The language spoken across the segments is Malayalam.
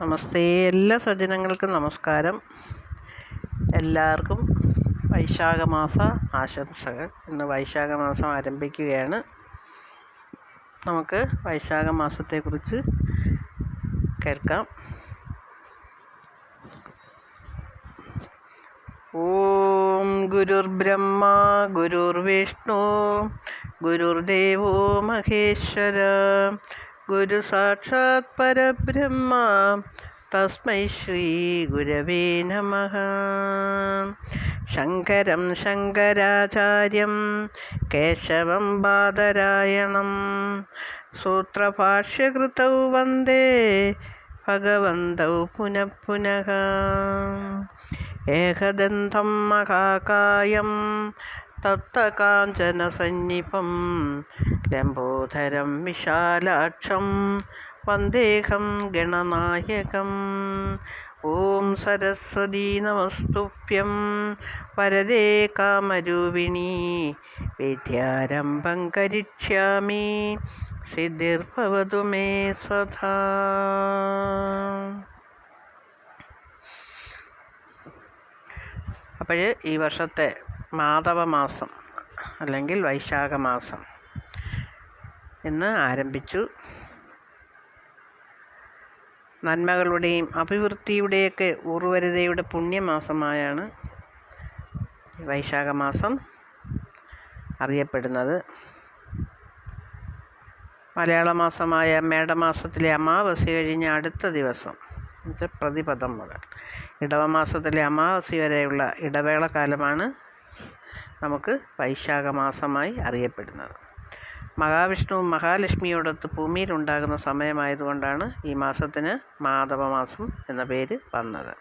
നമസ്തേ. എല്ലാ സജ്ജനങ്ങൾക്കും നമസ്കാരം. എല്ലാവർക്കും വൈശാഖ മാസ ആശംസകൾ ഇന്ന് വൈശാഖ മാസം ആരംഭിക്കുകയാണ്. നമുക്ക് വൈശാഖ മാസത്തെക്കുറിച്ച് കേൾക്കാം. ഓം ഗുരുർബ്രഹ്മ ഗുരുർവിഷ്ണു ഗുരുർദേവോ മഹേശ്വര. ഗുരു സാക്ഷാത് പരബ്രഹ്മ. തസ്മൈ ശ്രീ ഗുരവേ നമ. ശങ്കരം ശങ്കരാചാര്യം കേശവം ബാദരായണം. സൂത്രഭാഷ്യകൃതൗ വന്ദേ ഭഗവന്തൗ പുനഃ ഏകദന്തം മഹാകായം തപ്തകാഞ്ചനസന്നിഭം ലംബോധരം വിശാലാക്ഷം വന്ദേഹം ഗണനായകം ഓം സരസ്വതീ നമസ്തുഭ്യം വരദേ കാമരൂപിണി വിദ്യാരംഭം കരിക്ഷ്യാമി സിദ്ധിർഭവതു മേ സദാ. അപ്പോൾ ഈ വർഷത്തെ മാധവ മാസം അല്ലെങ്കിൽ വൈശാഖ മാസം ആരംഭിച്ചു. നന്മകളുടെയും അഭിവൃദ്ധിയുടെയൊക്കെ ഉർവരതയുടെ പുണ്യമാസമായാണ് വൈശാഖ മാസം അറിയപ്പെടുന്നത്. മലയാള മാസമായ മേടമാസത്തിലെ അമാവാസി കഴിഞ്ഞ അടുത്ത ദിവസം പ്രതിപദം മുതൽ. ഇടവമാസത്തിലെ അമാവാസി വരെയുള്ള ഇടവേള കാലമാണ് നമുക്ക് വൈശാഖ മാസമായി അറിയപ്പെടുന്നത്. മഹാവിഷ്ണുവും മഹാലക്ഷ്മിയോടൊത്ത് ഭൂമിയിലുണ്ടാകുന്ന സമയമായതുകൊണ്ടാണ് ഈ മാസത്തിന് മാധവമാസം എന്ന പേര് വന്നത്.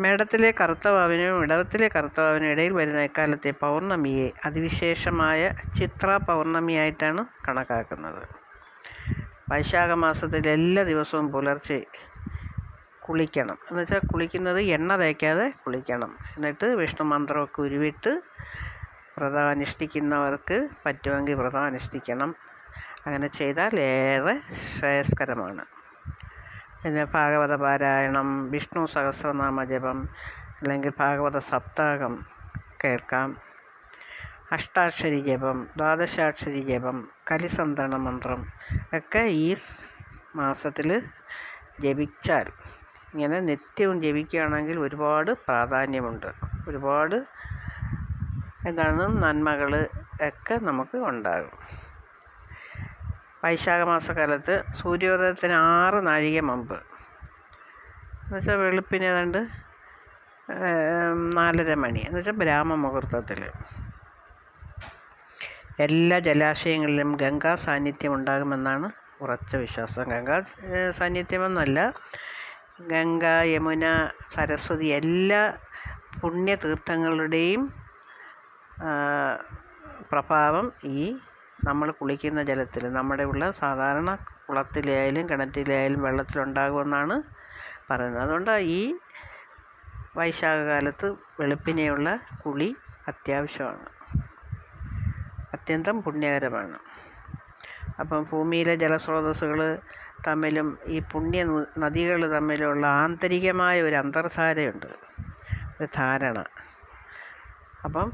മേടത്തിലെ കറുത്തവാവിനും ഇടവത്തിലെ കറുത്തവാവിനും ഇടയിൽ വരുന്ന ഇക്കാലത്തെ പൗർണമിയെ അതിവിശേഷമായ ചിത്ര പൗർണമിയായിട്ടാണ് കണക്കാക്കുന്നത്. വൈശാഖ മാസത്തിലെ എല്ലാ ദിവസവും പുലർച്ചെ കുളിക്കണം. എന്ന് വെച്ചാൽ കുളിക്കുന്നത് എണ്ണ തേക്കാതെ കുളിക്കണം. എന്നിട്ട് വിഷ്ണു മന്ത്രമൊക്കെ ഉരുവിട്ട് വ്രതം അനുഷ്ഠിക്കുന്നവർക്ക് പറ്റുമെങ്കിൽ വ്രതം അനുഷ്ഠിക്കണം അങ്ങനെ ചെയ്താൽ ഏറെ ശ്രേയസ്കരമാണ്. പിന്നെ ഭാഗവത പാരായണം വിഷ്ണു സഹസ്രനാമ ജപം അല്ലെങ്കിൽ ഭാഗവത സപ്താഹം കേൾക്കാം. അഷ്ടാക്ഷരി ജപം ദ്വാദശാക്ഷരി ജപം കലിസന്തരണ മന്ത്രം ഒക്കെ ഈ മാസത്തിൽ ജപിച്ചാൽ ഇങ്ങനെ നിത്യവും ജപിക്കുകയാണെങ്കിൽ ഒരുപാട് പ്രാധാന്യമുണ്ട്. ഒരുപാട് എന്താണ് നന്മകൾ ഒക്കെ നമുക്ക് ഉണ്ടാകും. വൈശാഖ മാസക്കാലത്ത് സൂര്യോദയത്തിന് ആറ് നാഴിക മുമ്പ്. എന്നുവെച്ചാൽ വെളുപ്പിന് ഏതാണ്ട് നാലര മണി. എന്നുവെച്ചാൽ ബ്രാഹ്മ മുഹൂർത്തത്തിൽ. എല്ലാ ജലാശയങ്ങളിലും ഗംഗാ സാന്നിധ്യം ഉണ്ടാകുമെന്നാണ് ഉറച്ച വിശ്വാസം. ഗംഗാ സാന്നിധ്യമെന്നല്ല ഗംഗ യമുന സരസ്വതി എല്ലാ പുണ്യതീർത്ഥങ്ങളുടെയും പ്രഭാവം ഈ നമ്മൾ കുളിക്കുന്ന ജലത്തിൽ നമ്മുടെ ഉള്ള സാധാരണ കുളത്തിലായാലും കിണറ്റിലായാലും വെള്ളത്തിലുണ്ടാകുമെന്നാണ് പറയുന്നത്. അതുകൊണ്ട് ഈ വൈശാഖകാലത്ത് വെളുപ്പിനെയുള്ള കുളി അത്യാവശ്യമാണ്. അത്യന്തം പുണ്യകരമാണ്. അപ്പം ഭൂമിയിലെ ജലസ്രോതസ്സുകൾ തമ്മിലും ഈ പുണ്യ നദികൾ തമ്മിലുള്ള ആന്തരികമായ ഒരു അന്തർധാരയുണ്ട്. ഒരു ധാരണ. അപ്പം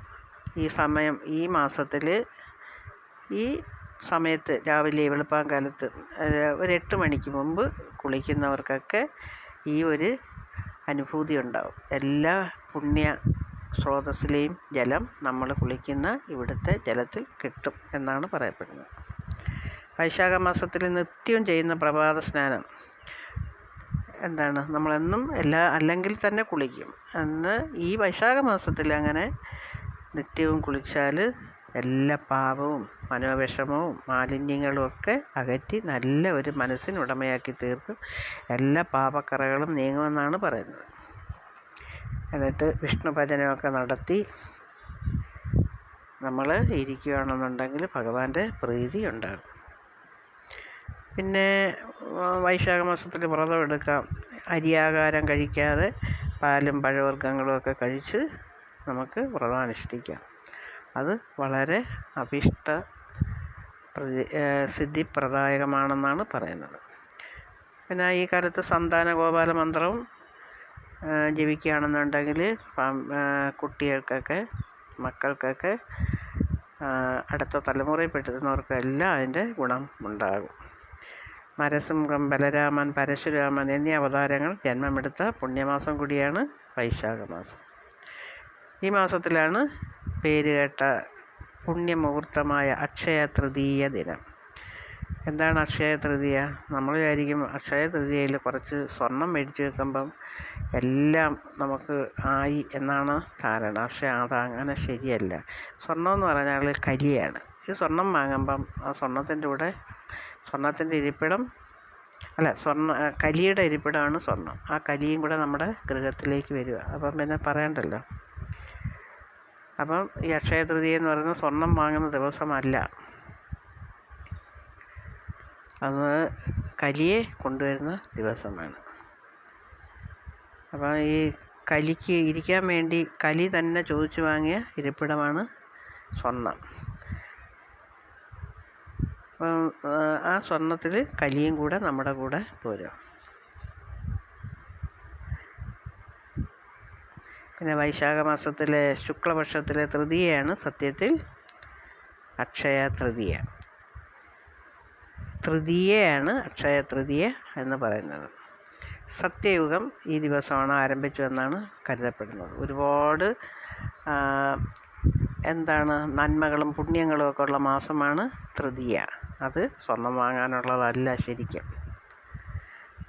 ഈ സമയം ഈ മാസത്തിൽ ഈ സമയത്ത് രാവിലെ വെളുപ്പാൻ കാലത്ത് ഒരു എട്ട് മണിക്ക് മുമ്പ് കുളിക്കുന്നവർക്കൊക്കെ ഈ ഒരു അനുഭൂതി ഉണ്ടാവും. എല്ലാ പുണ്യ സ്രോതസ്സിലെയും ജലം നമ്മൾ കുളിക്കുന്ന ഇവിടുത്തെ ജലത്തിൽ കിട്ടും എന്നാണ് പറയപ്പെടുന്നത്. വൈശാഖ മാസത്തിൽ നിത്യവും ചെയ്യുന്ന പ്രഭാത സ്നാനം. എന്താണ്? നമ്മളെന്നും എല്ലാ അല്ലെങ്കിൽ തന്നെ കുളിക്കും. അന്ന് ഈ വൈശാഖ മാസത്തിൽ അങ്ങനെ നിത്യവും കുളിച്ചാൽ എല്ലാ പാപവും മനോവിഷമവും മാലിന്യങ്ങളും ഒക്കെ അകറ്റി നല്ല ഒരു മനസ്സിന് ഉടമയാക്കി തീർക്കും. എല്ലാ പാപക്കറകളും നീങ്ങുമെന്നാണ് പറയുന്നത്. എന്നിട്ട് വിഷ്ണു ഭജനമൊക്കെ നടത്തി നമ്മൾ ഇരിക്കുകയാണെന്നുണ്ടെങ്കിൽ ഭഗവാന്റെ പ്രീതി ഉണ്ടാകും. പിന്നെ വൈശാഖ മാസത്തിൽ വ്രതം എടുക്കാം. അരിയാഹാരം കഴിക്കാതെ പാലും പഴവർഗങ്ങളും ഒക്കെ കഴിച്ച് നമുക്ക് വ്രതം അനുഷ്ഠിക്കാം അത് വളരെ അഭിഷ്ട സിദ്ധിപ്രദായകമാണെന്നാണ് പറയുന്നത്. പിന്നെ ഈ കാലത്ത് സന്താന ഗോപാല മന്ത്രവും ജപിക്കുകയാണെന്നുണ്ടെങ്കിൽ കുട്ടികൾക്കൊക്കെ മക്കൾക്കൊക്കെ അടുത്ത തലമുറയിൽപ്പെട്ടിരുന്നവർക്കെല്ലാം അതിന്റെ ഗുണം ഉണ്ടാകും. നരസിംഹം ബലരാമൻ പരശുരാമൻ എന്നീ അവതാരങ്ങൾ ജന്മമെടുത്ത പുണ്യമാസം കൂടിയാണ് വൈശാഖ മാസം ഈ മാസത്തിലാണ് പേരുകേട്ട പുണ്യമുഹൂർത്തമായ അക്ഷയ തൃതീയ ദിനം. എന്താണ് അക്ഷയ തൃതീയ നമ്മൾ വിചാരിക്കും അക്ഷയ തൃതീയയിൽ കുറച്ച് സ്വർണം മേടിച്ച് വെക്കുമ്പം എല്ലാം നമുക്ക് ആയി എന്നാണ് ധാരണ. പക്ഷേ അത് അങ്ങനെ ശരിയല്ല. സ്വർണം എന്ന് പറഞ്ഞാൽ കരിയാണ്. ഈ സ്വർണം വാങ്ങുമ്പം ആ സ്വർണത്തിന്റെ കൂടെ സ്വർണത്തിന്റെ ഇരിപ്പിടം അല്ല സ്വർണ കലിയുടെ ഇരിപ്പിടമാണ് സ്വർണം. ആ കലിയും കൂടെ നമ്മുടെ ഗൃഹത്തിലേക്ക് വരിക. അപ്പം പിന്നെ പറയണ്ടല്ലോ. അപ്പം ഈ അക്ഷയ തൃതീയ എന്ന് പറയുന്നത് സ്വർണം വാങ്ങുന്ന ദിവസമല്ല. അത് കലിയെ കൊണ്ടുവരുന്ന ദിവസമാണ്. അപ്പം ഈ കലിക്ക് ഇരിക്കാൻ വേണ്ടി കലി തന്നെ ചോദിച്ചു വാങ്ങിയ ഇരിപ്പിടമാണ് സ്വർണം. അപ്പം ആ, സ്വർണത്തിൽ കലിയും കൂടെ നമ്മുടെ കൂടെ പോരും. പിന്നെ വൈശാഖ മാസത്തിലെ ശുക്ലപക്ഷത്തിലെ തൃതീയയാണ് സത്യത്തിൽ അക്ഷയ തൃതീയ. തൃതീയയാണ് അക്ഷയ തൃതീയ എന്ന് പറയുന്നത്. സത്യയുഗം ഈ ദിവസമാണ് ആരംഭിച്ചു എന്നാണ് കരുതപ്പെടുന്നത്. ഒരുപാട് എന്താണ് നന്മകളും പുണ്യങ്ങളും ഒക്കെ ഉള്ള മാസമാണ് തൃതീയ. അത് സ്വർണം വാങ്ങാനുള്ളതല്ല ശരിക്കും.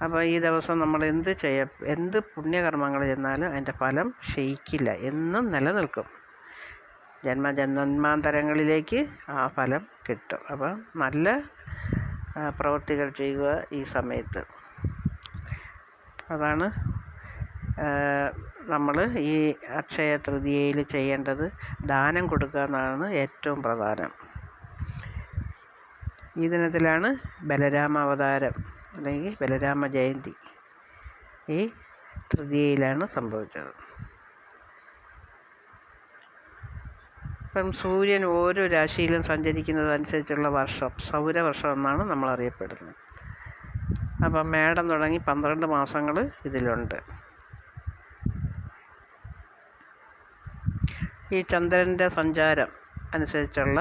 അപ്പോൾ ഈ ദിവസം നമ്മൾ എന്ത് ചെയ്യ എന്ത് പുണ്യകർമ്മങ്ങൾ ചെന്നാലും അതിന്റെ ഫലം ക്ഷയിക്കില്ല എന്നും നിലനിൽക്കും. ജന്മ ജന്മാന്തരങ്ങളിലേക്ക് ആ ഫലം കിട്ടും. അപ്പം നല്ല പ്രവൃത്തികൾ ചെയ്യുക ഈ സമയത്ത്. അതാണ് നമ്മൾ ഈ അക്ഷയ തൃതീയയിൽ ചെയ്യേണ്ടത്. ദാനം കൊടുക്കുക എന്നാണ് ഏറ്റവും പ്രധാനം. ഈ ദിനത്തിലാണ് ബലരാമ അവതാരം അല്ലെങ്കിൽ ബലരാമ ജയന്തി ഈ തൃതീയയിലാണ് സംഭവിച്ചത്. ഇപ്പം സൂര്യൻ ഓരോ രാശിയിലും സഞ്ചരിക്കുന്നതനുസരിച്ചുള്ള വർഷം സൗരവർഷം എന്നാണ് നമ്മൾ അറിയപ്പെടുന്നത്. അപ്പം മേടം തുടങ്ങി പന്ത്രണ്ട് മാസങ്ങൾ ഇതിലുണ്ട്. ഈ ചന്ദ്രന്റെ സഞ്ചാരം അനുസരിച്ചുള്ള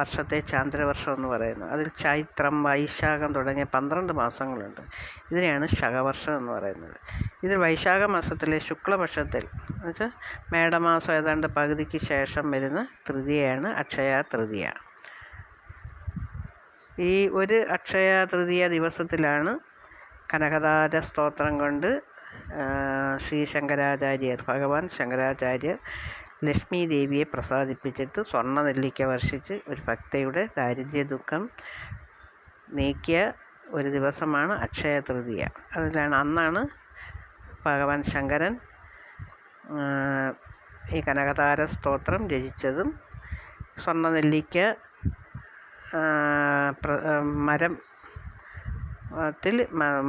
വർഷത്തെ ചാന്ദ്രവർഷം എന്ന് പറയുന്നത്. അതിൽ ചൈത്രം വൈശാഖം തുടങ്ങിയ പന്ത്രണ്ട് മാസങ്ങളുണ്ട്. ഇതിനെയാണ് ശകവർഷം എന്ന് പറയുന്നത്. ഇത് വൈശാഖ മാസത്തിലെ ശുക്ലപക്ഷത്തിൽ എന്നുവെച്ചാൽ മേടമാസം ഏതാണ്ട് പകുതിക്ക് ശേഷം വരുന്ന തൃതിയാണ് അക്ഷയ തൃതീയ. ഈ ഒരു അക്ഷയ തൃതീയ ദിവസത്തിലാണ് കനകദാര സ്തോത്രം കൊണ്ട് ശ്രീ ശങ്കരാചാര്യർ ഭഗവാൻ ശങ്കരാചാര്യർ ലക്ഷ്മി ദേവിയെ പ്രസാദിപ്പിച്ചിട്ട് സ്വർണ നെല്ലിക്ക വർഷിച്ച് ഒരു ഭക്തയുടെ ദാരിദ്ര്യ ദുഃഖം നീക്കിയ ഒരു ദിവസമാണ് അക്ഷയ തൃതീയ. അതിലാണ് അന്നാണ് ഭഗവാൻ ശങ്കരൻ ഈ കനകതാര സ്തോത്രം രചിച്ചതും സ്വർണ നെല്ലിക്ക മരം ത്തിൽ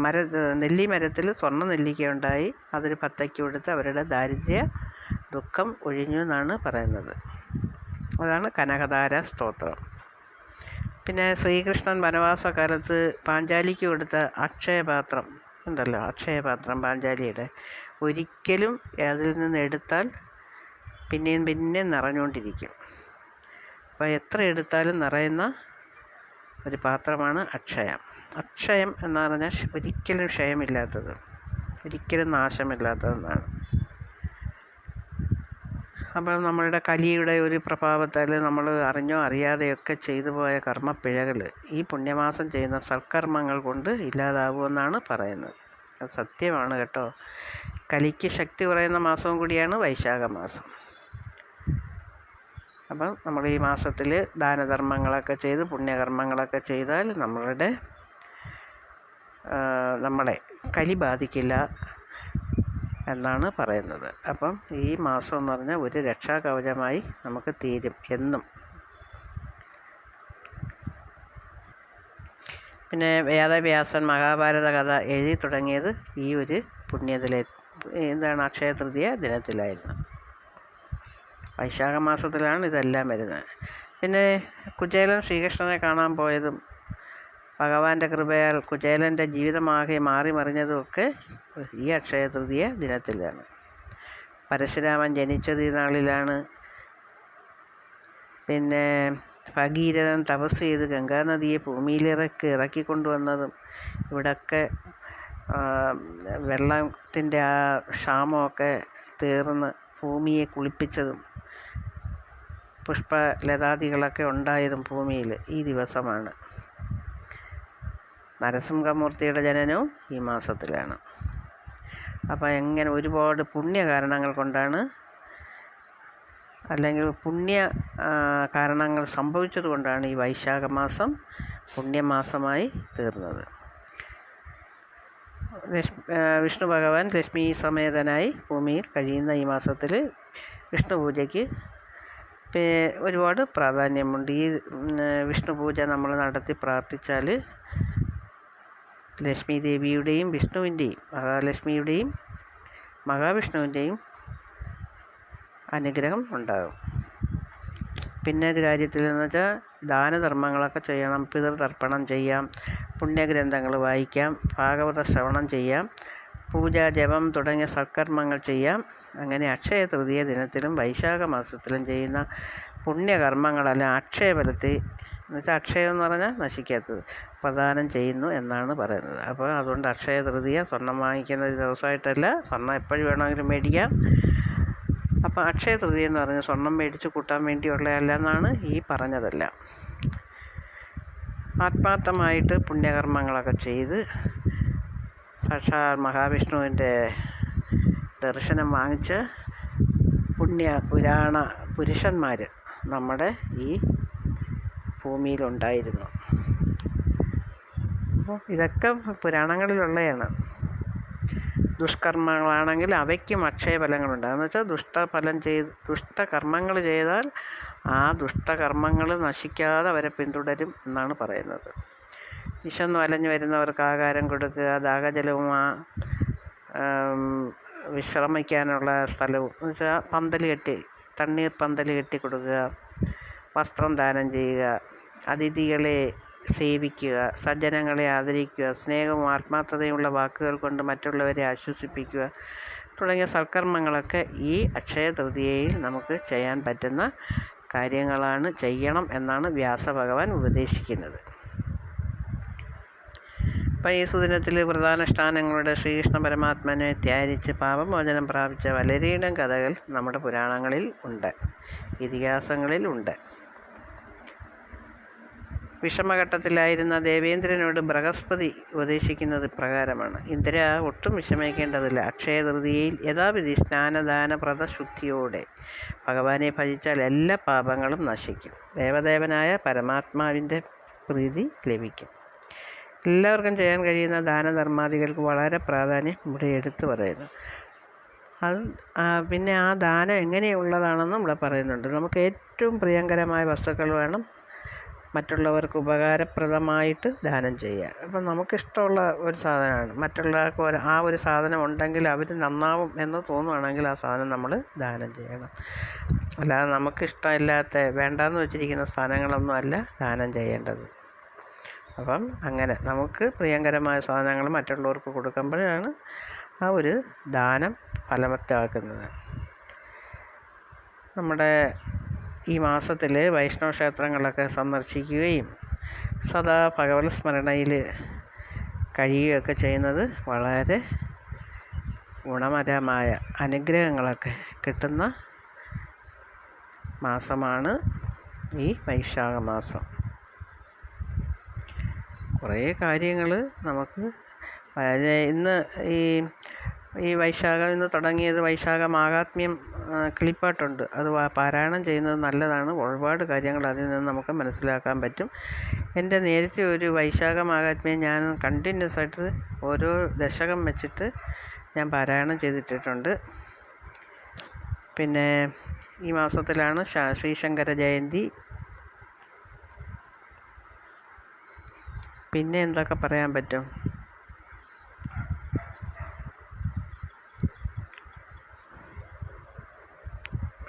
മര നെല്ലി മരത്തിൽ സ്വർണ നെല്ലിക്ക ഉണ്ടായി. അതൊരു ഭക്തയ്ക്ക് കൊടുത്ത് അവരുടെ ദാരിദ്ര്യ ദുഃഖം ഒഴിഞ്ഞു എന്നാണ് പറയുന്നത്. അതാണ് കനകതാര സ്തോത്രം. പിന്നെ ശ്രീകൃഷ്ണൻ വനവാസകാലത്ത് പാഞ്ചാലിക്ക് കൊടുത്ത അക്ഷയപാത്രം ഉണ്ടല്ലോ അക്ഷയപാത്രം പാഞ്ചാലിയുടെ. ഒരിക്കലും അതിൽ നിന്ന് എടുത്താൽ പിന്നെയും പിന്നെയും നിറഞ്ഞുകൊണ്ടിരിക്കും. അപ്പോൾ എത്ര എടുത്താലും നിറയുന്ന ഒരു പാത്രമാണ് അക്ഷയം. അക്ഷയം എന്ന് പറഞ്ഞാൽ ഒരിക്കലും ക്ഷയമില്ലാത്തത് ഒരിക്കലും നാശമില്ലാത്തതെന്നാണ്. അപ്പോൾ നമ്മളുടെ കലിയുടെ ഒരു പ്രഭാവത്താൽ നമ്മൾ അറിഞ്ഞോ അറിയാതെയൊക്കെ ചെയ്തു പോയ കർമ്മപ്പിഴകൾ ഈ പുണ്യമാസം ചെയ്യുന്ന സൽക്കർമ്മങ്ങൾ കൊണ്ട് ഇല്ലാതാവുമെന്നാണ് പറയുന്നത്. അത് സത്യമാണ് കേട്ടോ. കലിക്ക് ശക്തി കുറയുന്ന മാസവും കൂടിയാണ് വൈശാഖ മാസം. അപ്പം നമ്മൾ ഈ മാസത്തിൽ ദാനധർമ്മങ്ങളൊക്കെ ചെയ്ത് പുണ്യകർമ്മങ്ങളൊക്കെ ചെയ്താൽ നമ്മളുടെ നമ്മളെ കലി ബാധിക്കില്ല. എന്നാണ് പറയുന്നത്. അപ്പം ഈ മാസം എന്ന് പറഞ്ഞാൽ ഒരു രക്ഷാകവചമായി നമുക്ക് തീരും എന്നും. പിന്നെ വേദവ്യാസൻ മഹാഭാരത കഥ എഴുതി തുടങ്ങിയത് ഈ ഒരു പുണ്യത്തിലെ എന്താണ് അക്ഷയ തൃതീയ ദിനത്തിലായിരുന്നു. വൈശാഖ മാസത്തിലാണ് ഇതെല്ലാം വരുന്നത്. പിന്നെ കുചേലൻ ശ്രീകൃഷ്ണനെ കാണാൻ പോയതും ഭഗവാന്റെ കൃപയാൽ കുചേലന്റെ ജീവിതമാകെ മാറി മറിഞ്ഞതുമൊക്കെ ഈ അക്ഷയ തൃതീയ ദിനത്തിലാണ്. പരശുരാമൻ ജനിച്ചത് ഈ നാളിലാണ്. പിന്നെ ഭഗീരഥൻ തപസ് ചെയ്ത് ഗംഗാനദിയെ ഭൂമിയിലിറക്കി ഇറക്കിക്കൊണ്ടുവന്നതും ഇവിടൊക്കെ വെള്ളത്തിന്റെ ആ ക്ഷാമമൊക്കെ തീർന്ന് ഭൂമിയെ കുളിപ്പിച്ചതും പുഷ്പലതാദികളൊക്കെ ഉണ്ടായതും ഭൂമിയിൽ ഈ ദിവസമാണ്. നരസിംഹമൂർത്തിയുടെ ജനനവും ഈ മാസത്തിലാണ്. അപ്പോൾ എങ്ങനെ ഒരുപാട് പുണ്യ കാരണങ്ങൾ കൊണ്ടാണ് അല്ലെങ്കിൽ പുണ്യ കാരണങ്ങൾ സംഭവിച്ചത് കൊണ്ടാണ് ഈ വൈശാഖ മാസം പുണ്യമാസമായി തീർന്നത്. വിഷ്ണു ഭഗവാൻ ലക്ഷ്മി സമേതനായി ഭൂമിയിൽ കഴിയുന്ന ഈ മാസത്തിൽ വിഷ്ണു പൂജയ്ക്ക് ഒരുപാട് പ്രാധാന്യമുണ്ട്. ഈ വിഷ്ണു പൂജ നമ്മൾ നടത്തി പ്രാർത്ഥിച്ചാൽ ലക്ഷ്മി ദേവിയുടെയും വിഷ്ണുവിന്റെയും മഹാലക്ഷ്മിയുടെയും മഹാവിഷ്ണുവിന്റെയും അനുഗ്രഹം ഉണ്ടാകും. പിന്നെ ഒരു കാര്യത്തിൽ എന്ന് വെച്ചാൽ ദാനധർമ്മങ്ങളൊക്കെ ചെയ്യണം പിതൃതർപ്പണം ചെയ്യാം പുണ്യഗ്രന്ഥങ്ങൾ വായിക്കാം ഭാഗവത ശ്രവണം ചെയ്യാം പൂജ ജപം തുടങ്ങിയ സൽക്കർമ്മങ്ങൾ ചെയ്യാം. അങ്ങനെ അക്ഷയ തൃതീയ ദിനത്തിലും വൈശാഖ മാസത്തിലും ചെയ്യുന്ന പുണ്യകർമ്മങ്ങളെല്ലാം അക്ഷയഫലത്തെ എന്നുവെച്ചാൽ അക്ഷയം എന്ന് പറഞ്ഞാൽ നശിക്കാത്തത്. പ്രദാനം ചെയ്യുന്നു എന്നാണ് പറയുന്നത്. അപ്പോൾ അതുകൊണ്ട് അക്ഷയ തൃതീയ സ്വർണം വാങ്ങിക്കുന്ന ഒരു ദിവസമായിട്ടല്ല സ്വർണം എപ്പോഴും വേണമെങ്കിലും മേടിക്കാം. അപ്പോൾ അക്ഷയ തൃതീയ എന്ന് പറഞ്ഞാൽ സ്വർണം മേടിച്ച് കൂട്ടാൻ വേണ്ടിയുള്ളതല്ല എന്നാണ് ഈ പറഞ്ഞതെല്ലാം. ആത്മാർത്ഥമായിട്ട് പുണ്യകർമ്മങ്ങളൊക്കെ ചെയ്ത് സാക്ഷാൽ മഹാവിഷ്ണുവിന്റെ ദർശനം വാങ്ങിച്ച് പുണ്യ പുരാണ പുരുഷന്മാർ നമ്മുടെ ഈ ഭൂമിയിലുണ്ടായിരുന്നു. അപ്പോൾ ഇതൊക്കെ പുരാണങ്ങളിലുള്ളതാണ് ദുഷ്കർമ്മങ്ങളാണെങ്കിൽ അവയ്ക്കും അക്ഷയഫലങ്ങളുണ്ട്. എന്ന് വെച്ചാൽ ദുഷ്ടഫലം ചെയ്ത് ദുഷ്ടകർമ്മങ്ങൾ ചെയ്താൽ ആ ദുഷ്ടകർമ്മങ്ങൾ നശിക്കാതെ അവരെ പിന്തുടരും എന്നാണ് പറയുന്നത്. വിശന്ന് വലഞ്ഞു വരുന്നവർക്ക് ആഹാരം കൊടുക്കുക ദാഹജലവും ആ വിശ്രമിക്കാനുള്ള സ്ഥലവും. എന്ന് വെച്ചാൽ പന്തൽ കെട്ടി തണ്ണീർ പന്തൽ കെട്ടി കൊടുക്കുക വസ്ത്രം ദാനം ചെയ്യുക അതിഥികളെ സേവിക്കുക സജ്ജനങ്ങളെ ആദരിക്കുക സ്നേഹവും ആത്മാർത്ഥതയുമുള്ള വാക്കുകൾ കൊണ്ട് മറ്റുള്ളവരെ ആശ്വസിപ്പിക്കുക തുടങ്ങിയ സൽക്കർമ്മങ്ങളൊക്കെ ഈ അക്ഷയ തൃതീയയിൽ നമുക്ക് ചെയ്യാൻ പറ്റുന്ന കാര്യങ്ങളാണ്. ചെയ്യണം എന്നാണ് വ്യാസഭഗവാൻ ഉപദേശിക്കുന്നത്. അപ്പം ഈ സുദിനത്തിൽ പ്രധാനുഷ്ഠാനങ്ങളുടെ ശ്രീകൃഷ്ണ പരമാത്മനെ ധ്യാനിച്ച് പാപമോചനം പ്രാപിച്ച വളരെയിടം കഥകൾ നമ്മുടെ പുരാണങ്ങളിൽ ഉണ്ട് ഇതിഹാസങ്ങളിൽ ഉണ്ട്. വിഷമഘട്ടത്തിലായിരുന്ന ദേവേന്ദ്രനോട് ബൃഹസ്പതി ഉപദേശിക്കുന്നത് ഇപ്രകാരമാണ്. ഇന്ദ്ര ഒട്ടും വിഷമിക്കേണ്ടതില്ല. അക്ഷയതൃതിയിൽ യഥാവിധി സ്നാനദാന വ്രതശുദ്ധിയോടെ ഭഗവാനെ ഭജിച്ചാൽ എല്ലാ പാപങ്ങളും നശിക്കും. ദേവദേവനായ പരമാത്മാവിന്റെ പ്രീതി ലഭിക്കും. എല്ലാവർക്കും ചെയ്യാൻ കഴിയുന്ന ദാനധർമാദികൾക്ക് വളരെ പ്രാധാന്യം ഇവിടെ എടുത്തു പറയുന്നു. അത് പിന്നെ ആ ദാനം എങ്ങനെയുള്ളതാണെന്നും ഇവിടെ പറയുന്നുണ്ട്. നമുക്ക് ഏറ്റവും പ്രിയങ്കരമായ വസ്തുക്കൾ വേണം മറ്റുള്ളവർക്ക് ഉപകാരപ്രദമായിട്ട് ദാനം ചെയ്യുക. അപ്പം നമുക്കിഷ്ടമുള്ള ഒരു സാധനമാണ്. മറ്റുള്ളവർക്ക് ഒരു ആ ഒരു സാധനം ഉണ്ടെങ്കിൽ അവർ നന്നാവും എന്ന് തോന്നുകയാണെങ്കിൽ ആ സാധനം നമ്മൾ ദാനം ചെയ്യണം. അല്ലാതെ നമുക്കിഷ്ടമില്ലാത്ത വേണ്ടാന്ന് വെച്ചിരിക്കുന്ന സാധനങ്ങളൊന്നും അല്ല ദാനം ചെയ്യേണ്ടത്. അപ്പം അങ്ങനെ നമുക്ക് പ്രിയങ്കരമായ സാധനങ്ങൾ മറ്റുള്ളവർക്ക് കൊടുക്കുമ്പോഴാണ് ആ ഒരു ദാനം ഫലവത്താക്കുന്നത്. നമ്മുടെ ഈ മാസത്തിൽ വൈഷ്ണവ ക്ഷേത്രങ്ങളൊക്കെ സന്ദർശിക്കുകയും സദാ ഭഗവത് സ്മരണയിൽ കഴിയുകയൊക്കെ ചെയ്യുന്നത് വളരെ ഗുണപരമായ അനുഗ്രഹങ്ങളൊക്കെ കിട്ടുന്ന മാസമാണ് ഈ വൈശാഖ മാസം. കുറേ കാര്യങ്ങൾ നമുക്ക് ഇന്ന് ഈ ഈ വൈശാഖം ഇന്ന് തുടങ്ങിയത് വൈശാഖ മാഹാത്മ്യം കിളിപ്പാട്ടുണ്ട്. അത് പാരായണം ചെയ്യുന്നത് നല്ലതാണ്. ഒരുപാട് കാര്യങ്ങൾ അതിൽ നിന്ന് നമുക്ക് മനസ്സിലാക്കാൻ പറ്റും. എന്റെ നേരത്തെ ഒരു വൈശാഖ മാഹാത്മ്യം ഞാൻ കണ്ടിന്യൂസ് ആയിട്ട് ഓരോ ദശകം വെച്ചിട്ട് ഞാൻ പാരായണം ചെയ്തിട്ടിട്ടുണ്ട്. പിന്നെ ഈ മാസത്തിലാണ് ശ്രീശങ്കര ജയന്തി. പിന്നെ എന്തൊക്കെ പറയാൻ പറ്റും?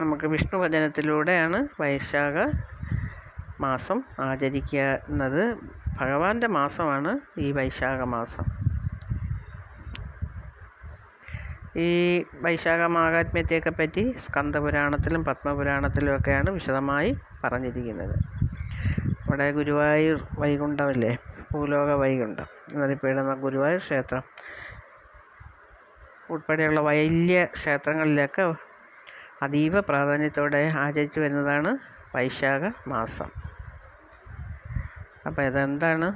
നമുക്ക് വിഷ്ണു ഭജനത്തിലൂടെയാണ് വൈശാഖ മാസം ആചരിക്കുന്നത്. ഭഗവാന്റെ മാസമാണ് ഈ വൈശാഖ മാസം. ഈ വൈശാഖ മാഹാത്മ്യത്തെയൊക്കെ പറ്റി സ്കന്ദപുരാണത്തിലും പത്മപുരാണത്തിലും ഒക്കെയാണ് വിശദമായി പറഞ്ഞിരിക്കുന്നത്. ഇവിടെ ഗുരുവായൂർ വൈകുണ്ഠമല്ലേ ഭൂലോക വൈകുണ്ഠം എന്നറിയപ്പെടുന്ന ഗുരുവായൂർ ക്ഷേത്രം. ഉൾപ്പെടെയുള്ള വലിയ ക്ഷേത്രങ്ങളിലൊക്കെ അതീവ പ്രാധാന്യത്തോടെ ആചരിച്ചു വരുന്നതാണ് വൈശാഖ മാസം. അപ്പോൾ ഇതെന്താണ്?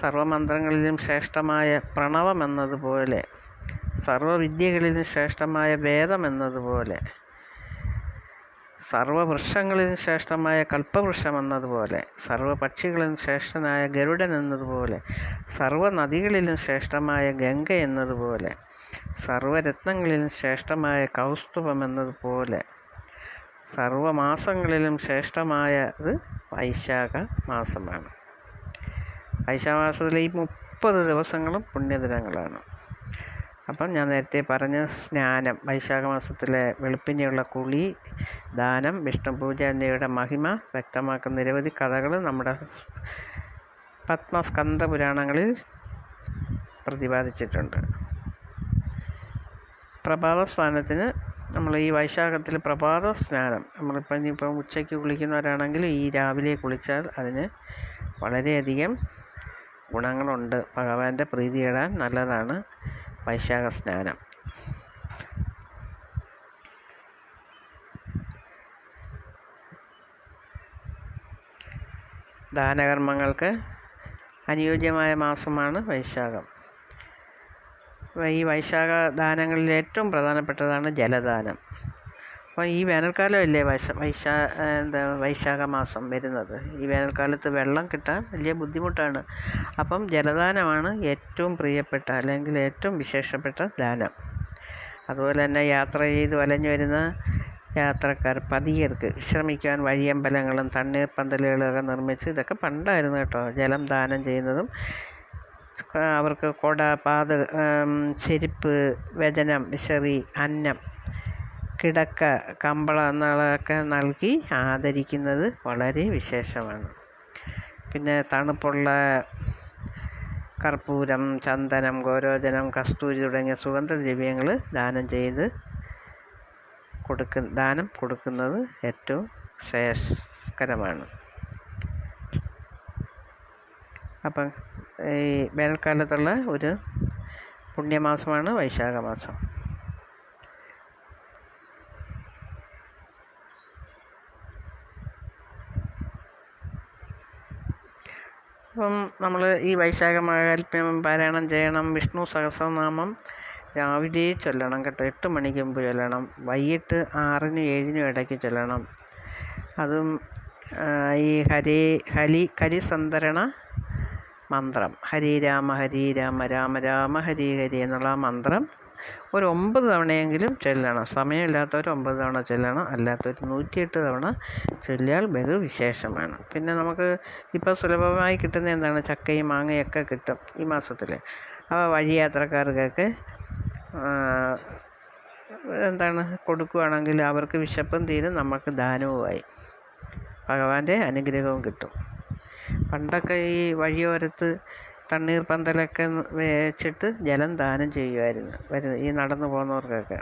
സർവമന്ത്രങ്ങളിലും ശ്രേഷ്ഠമായ പ്രണവം എന്നതുപോലെ സർവവിദ്യകളിലും ശ്രേഷ്ഠമായ വേദം എന്നതുപോലെ സർവവൃക്ഷങ്ങളിലും ശ്രേഷ്ഠമായ കൽപ്പവൃക്ഷം എന്നതുപോലെ സർവപക്ഷികളിലും ശ്രേഷ്ഠനായ ഗരുഡൻ എന്നതുപോലെ സർവനദികളിലും ശ്രേഷ്ഠമായ ഗംഗ എന്നതുപോലെ സർവരത്നങ്ങളിലും ശ്രേഷ്ഠമായ കൗസ്തുഭം എന്നതുപോലെ സർവമാസങ്ങളിലും ശ്രേഷ്ഠമായത് വൈശാഖ മാസമാണ് വൈശാഖ മാസത്തിലെ ഈ മുപ്പത് ദിവസങ്ങളും പുണ്യദിനങ്ങളാണ്. അപ്പം ഞാൻ നേരത്തെ പറഞ്ഞ സ്നാനം വൈശാഖ മാസത്തിലെ വെളുപ്പിനെയുള്ള കുളി ദാനം വിഷ്ണുപൂജ എന്നിവയുടെ മഹിമ വ്യക്തമാക്കുന്ന നിരവധി കഥകൾ നമ്മുടെ പത്മസ്കന്ധ പുരാണങ്ങളിൽ പ്രതിപാദിച്ചിട്ടുണ്ട്. പ്രഭാത സ്നാനത്തിന് നമ്മൾ ഈ വൈശാഖത്തിൽ പ്രഭാത സ്നാനം നമ്മളിപ്പം ഇനിയിപ്പം ഉച്ചയ്ക്ക് കുളിക്കുന്നവരാണെങ്കിൽ ഈ രാവിലെ കുളിച്ചാൽ അതിന് വളരെയധികം ഗുണങ്ങളുണ്ട്. ഭഗവാന്റെ പ്രീതിയിടാൻ നല്ലതാണ് വൈശാഖ സ്നാനം ദാനകർമ്മങ്ങൾക്ക് അനുയോജ്യമായ മാസമാണ് വൈശാഖം. ഈ വൈശാഖ ദാനങ്ങളിൽ ഏറ്റവും പ്രധാനപ്പെട്ടതാണ് ജലദാനം. അപ്പോൾ ഈ വേനൽക്കാലമല്ലേ എന്താ വൈശാഖ മാസം വരുന്നത്? ഈ വേനൽക്കാലത്ത് വെള്ളം കിട്ടാൻ വലിയ ബുദ്ധിമുട്ടാണ്. അപ്പം ജലദാനമാണ് ഏറ്റവും പ്രിയപ്പെട്ട അല്ലെങ്കിൽ ഏറ്റവും വിശേഷപ്പെട്ട ദാനം. അതുപോലെ തന്നെ യാത്ര ചെയ്ത് വലഞ്ഞു വരുന്ന യാത്രക്കാർ പതിയർക്ക് വിശ്രമിക്കാൻ വഴിയമ്പലങ്ങളും തണ്ണീർപ്പന്തലുകളൊക്കെ നിർമ്മിച്ച് ഇതൊക്കെ പണ്ടായിരുന്നു കേട്ടോ. ജലം ദാനം ചെയ്യുന്നതും അവർക്ക് കുട പാത് ചെരുപ്പ് വ്യജനം വിശറി അന്നം കിടക്ക കമ്പള എന്നുള്ളതൊക്കെ നൽകി ആദരിക്കുന്നത് വളരെ വിശേഷമാണ്. പിന്നെ തണുപ്പുള്ള കർപ്പൂരം ചന്ദനം ഗോരോചനം കസ്തൂരി തുടങ്ങിയ സുഗന്ധദ്രവ്യങ്ങൾ ദാനം ചെയ്ത് കൊടുക്ക ദാനം കൊടുക്കുന്നത് ഏറ്റവും ശ്രേയസ്കരമാണ്. അപ്പം ഈ വേനൽക്കാലത്തുള്ള ഒരു പുണ്യമാസമാണ് വൈശാഖ മാസം അപ്പം നമ്മൾ ഈ വൈശാഖ മഹാത്മ്യം പാരായണം ചെയ്യണം വിഷ്ണു സഹസ്രനാമം രാവിലെ ചൊല്ലണം കേട്ടോ. എട്ട് മണിക്ക് മുമ്പ് ചൊല്ലണം. വൈകിട്ട് ആറിനും ഏഴിനും ഇടയ്ക്ക് ചൊല്ലണം. അതും ഈ ഹരി ഹലി കരിസന്തരണ മന്ത്രം. ഹരി രാമ ഹരി രാമ രാമ രാമ ഹരി ഹരി എന്നുള്ള ആ മന്ത്രം ഒരു ഒമ്പത് തവണയെങ്കിലും ചൊല്ലണം. സമയമില്ലാത്തവർ ഒമ്പത് തവണ ചൊല്ലണം. അല്ലാത്തവർ നൂറ്റിയെട്ട് തവണ ചൊല്ലിയാൽ ബഹു വിശേഷമാണ് പിന്നെ നമുക്ക് ഇപ്പോൾ സുലഭമായി കിട്ടുന്ന എന്താണ്? ചക്കയും മാങ്ങയൊക്കെ കിട്ടും ഈ മാസത്തിൽ അപ്പോൾ വഴിയാത്രക്കാർക്കൊക്കെ എന്താണ്? കൊടുക്കുകയാണെങ്കിൽ അവർക്ക് വിശപ്പും തീരും നമുക്ക് ദാനവുമായി. ഭഗവാന്റെ അനുഗ്രഹവും കിട്ടും. പണ്ടൊക്കെ ഈ വഴിയോരത്ത് തണ്ണീർ പന്തലൊക്കെ വെച്ചിട്ട് ജലം ദാനം ചെയ്യുമായിരുന്നു ഈ നടന്നു പോകുന്നവർക്കൊക്കെ.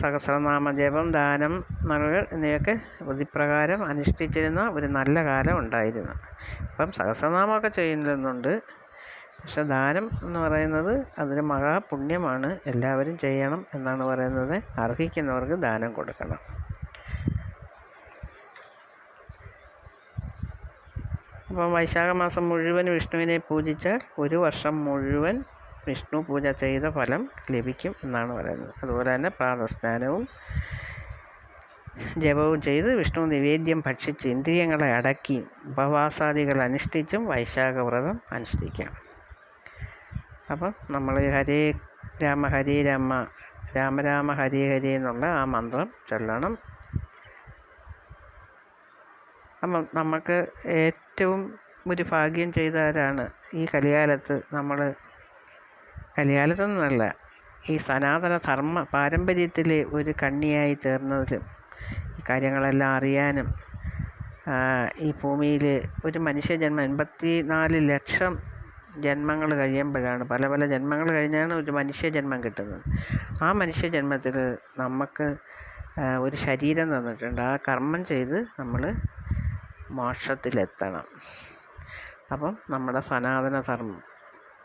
സഹസ്രനാമ ജപം ദാനം നൽകൽ എന്നിവയൊക്കെ പ്രതിപ്രകാരം അനുഷ്ഠിച്ചിരുന്ന ഒരു നല്ല കാലം ഉണ്ടായിരുന്നു. ഇപ്പം സഹസ്രനാമമൊക്കെ ചെയ്യുന്നുണ്ട്. പക്ഷെ ദാനം എന്ന് പറയുന്നത് അതൊരു മഹാപുണ്യമാണ് എല്ലാവരും ചെയ്യണം എന്നാണ് പറയുന്നത്. അർഹിക്കുന്നവർക്ക് ദാനം കൊടുക്കണം. അപ്പം വൈശാഖ മാസം മുഴുവൻ വിഷ്ണുവിനെ പൂജിച്ചാൽ ഒരു വർഷം മുഴുവൻ വിഷ്ണു പൂജ ചെയ്ത ഫലം ലഭിക്കും എന്നാണ് പറയുന്നത്. അതുപോലെ തന്നെ പ്രാതസ്നാനവും ജപവും ചെയ്ത് വിഷ്ണു നിവേദ്യം ഭക്ഷിച്ച് ഇന്ദ്രിയങ്ങളെ അടക്കി ഉപവാസാദികൾ അനുഷ്ഠിച്ചും വൈശാഖ വ്രതം അനുഷ്ഠിക്കാം. അപ്പം നമ്മൾ ഹരേ രാമ ഹരേ രാമ രാമ രാമ ഹരേ ഹരേ എന്നുള്ള ആ മന്ത്രം ചൊല്ലണം. നമുക്ക് ഏറ്റവും ഒരു ഭാഗ്യം ചെയ്തവരാണ് ഈ കലികാലത്ത് നമ്മൾ കലികാലത്തെന്നല്ല ഈ സനാതന ധർമ്മ പാരമ്പര്യത്തിലെ ഒരു കണ്ണിയായി തീർന്നതിലും ഈ കാര്യങ്ങളെല്ലാം അറിയാനും ഈ ഭൂമിയിൽ ഒരു മനുഷ്യജന്മം എൺപത്തി നാല് ലക്ഷം ജന്മങ്ങൾ കഴിയുമ്പോഴാണ് പല പല ജന്മങ്ങൾ കഴിഞ്ഞാണ് ഒരു മനുഷ്യജന്മം കിട്ടുന്നത്. ആ മനുഷ്യജന്മത്തിൽ നമുക്ക് ഒരു ശരീരം തന്നിട്ടുണ്ട്. ആ കർമ്മം ചെയ്ത് നമ്മൾ മോക്ഷത്തിലെത്തണം അപ്പം നമ്മുടെ സനാതന ധർമ്മം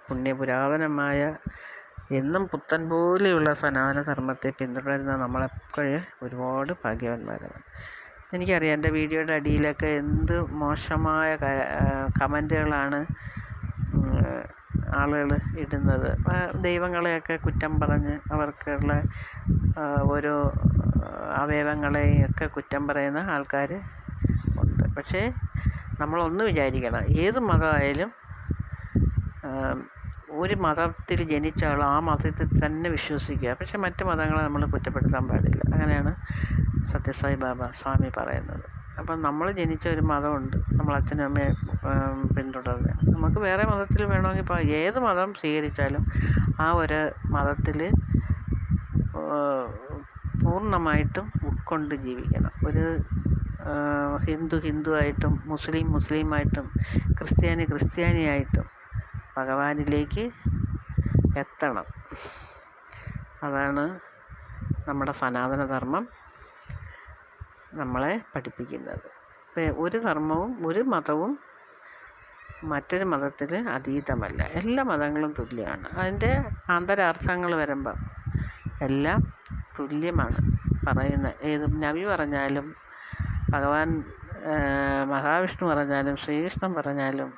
പുണ്യപുരാതനമായ എന്നും പുത്തൻ പോലെയുള്ള സനാതന ധർമ്മത്തെ പിന്തുടരുന്ന നമ്മളെപ്പോഴും ഒരുപാട് ഭാഗ്യവാന്മാരാണ്. എനിക്കറിയാം എന്റെ വീഡിയോയുടെ അടിയിലൊക്കെ എന്ത് മോശമായ കമന്റുകളാണ് ആളുകൾ ഇടുന്നത്. ദൈവങ്ങളെയൊക്കെ കുറ്റം പറഞ്ഞ് അവർക്കുള്ള ഓരോ അവയവങ്ങളെയൊക്കെ കുറ്റം പറയുന്ന ആൾക്കാർ പക്ഷേ നമ്മളൊന്ന് വിചാരിക്കണം. ഏത് മതമായാലും ഒരു മതത്തിൽ ജനിച്ച ആൾ ആ മതത്തിൽ തന്നെ വിശ്വസിക്കുക. പക്ഷെ മറ്റ് മതങ്ങളെ നമ്മൾ കുറ്റപ്പെടുത്താൻ പാടില്ല. അങ്ങനെയാണ് സത്യസായി ബാബ സ്വാമി പറയുന്നത്. അപ്പം നമ്മൾ ജനിച്ച ഒരു മതമുണ്ട്. നമ്മൾ അച്ഛനും അമ്മയും പിന്തുടർന്ന്. നമുക്ക് വേറെ മതത്തിൽ വേണമെങ്കിൽ ഇപ്പോൾ ഏത് മതം സ്വീകരിച്ചാലും ആ ഒരു മതത്തിൽ പൂർണമായിട്ടും ഉൾക്കൊണ്ട് ജീവിക്കണം. ഒരു ഹിന്ദു ഹിന്ദുവായിട്ടും മുസ്ലിം മുസ്ലിമായിട്ടും ക്രിസ്ത്യാനി ക്രിസ്ത്യാനിയായിട്ടും ഭഗവാനിലേക്ക് എത്തണം. അതാണ് നമ്മുടെ സനാതന ധർമ്മം നമ്മളെ പഠിപ്പിക്കുന്നത്. ഒരു ധർമ്മവും ഒരു മതവും മറ്റൊരു മതത്തിന് അതീതമല്ല. എല്ലാ മതങ്ങളും തുല്യമാണ്. അതിന്റെ അന്തരാർത്ഥങ്ങൾ വരുമ്പം എല്ലാം തുല്യമാണ്. പറയുന്നത് ഏത് നബി പറഞ്ഞാലും ഭഗവാൻ മഹാവിഷ്ണു പറഞ്ഞാലും ശ്രീകൃഷ്ണൻ പറഞ്ഞാലും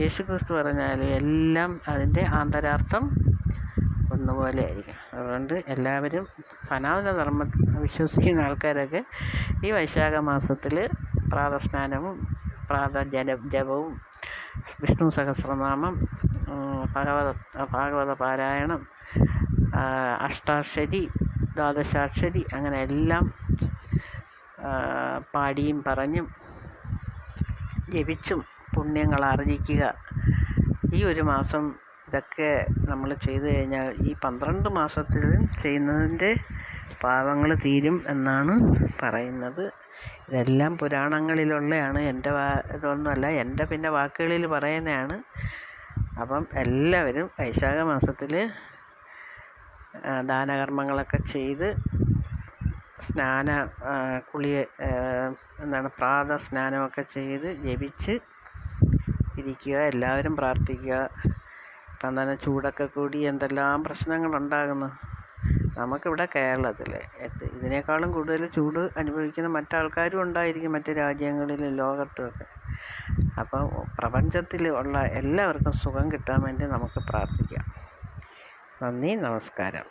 യേശുക്രിസ്തു പറഞ്ഞാലും എല്ലാം അതിന്റെ ആന്തരാർത്ഥം ഒന്നുപോലെ ആയിരിക്കും അതുകൊണ്ട് എല്ലാവരും സനാതന ധർമ്മ വിശ്വസിക്കുന്ന ആൾക്കാരൊക്കെ ഈ വൈശാഖ മാസത്തിൽ പ്രാതസ്നാനവും പ്രാത ജല ജപവും വിഷ്ണു സഹസ്രനാമം ഭഗവത ഭാഗവത പാരായണം അഷ്ടാക്ഷരി ദ്വാദശാക്ഷരി അങ്ങനെ എല്ലാം പാടിയും പറഞ്ഞും ജപിച്ചും പുണ്യങ്ങൾ ആർജിക്കുക. ഈ ഒരു മാസം ഇതൊക്കെ നമ്മൾ ചെയ്തു കഴിഞ്ഞാൽ ഈ പന്ത്രണ്ട് മാസത്തിൽ ചെയ്യുന്നതിന്റെ പാപങ്ങൾ തീരും എന്നാണ് പറയുന്നത്. ഇതെല്ലാം പുരാണങ്ങളിലുള്ളതാണ് എന്റെ വാ ഇതൊന്നുമല്ല എന്റെ പിന്നെ വാക്കുകളിൽ പറയുന്നതാണ്. അപ്പം എല്ലാവരും വൈശാഖ മാസത്തിൽ ദാനകർമ്മങ്ങളൊക്കെ ചെയ്ത് സ്നാന കുളി എന്താണ് പ്രാത സ്നാനമൊക്കെ ചെയ്ത് ജപിച്ച് ഇരിക്കുക എല്ലാവരും പ്രാർത്ഥിക്കുക. ഇപ്പം തന്നെ ചൂടൊക്കെ കൂടി എന്തെല്ലാം പ്രശ്നങ്ങളുണ്ടാകുന്നു. നമുക്കിവിടെ കേരളത്തിൽ ഇതിനേക്കാളും കൂടുതൽ ചൂട് അനുഭവിക്കുന്ന മറ്റാൾക്കാരും ഉണ്ടായിരിക്കും മറ്റ് രാജ്യങ്ങളിലും ലോകത്തുമൊക്കെ. അപ്പം പ്രപഞ്ചത്തിൽ ഉള്ള എല്ലാവർക്കും സുഖം കിട്ടാൻ വേണ്ടി നമുക്ക് പ്രാർത്ഥിക്കാം. നന്ദി നമസ്കാരം.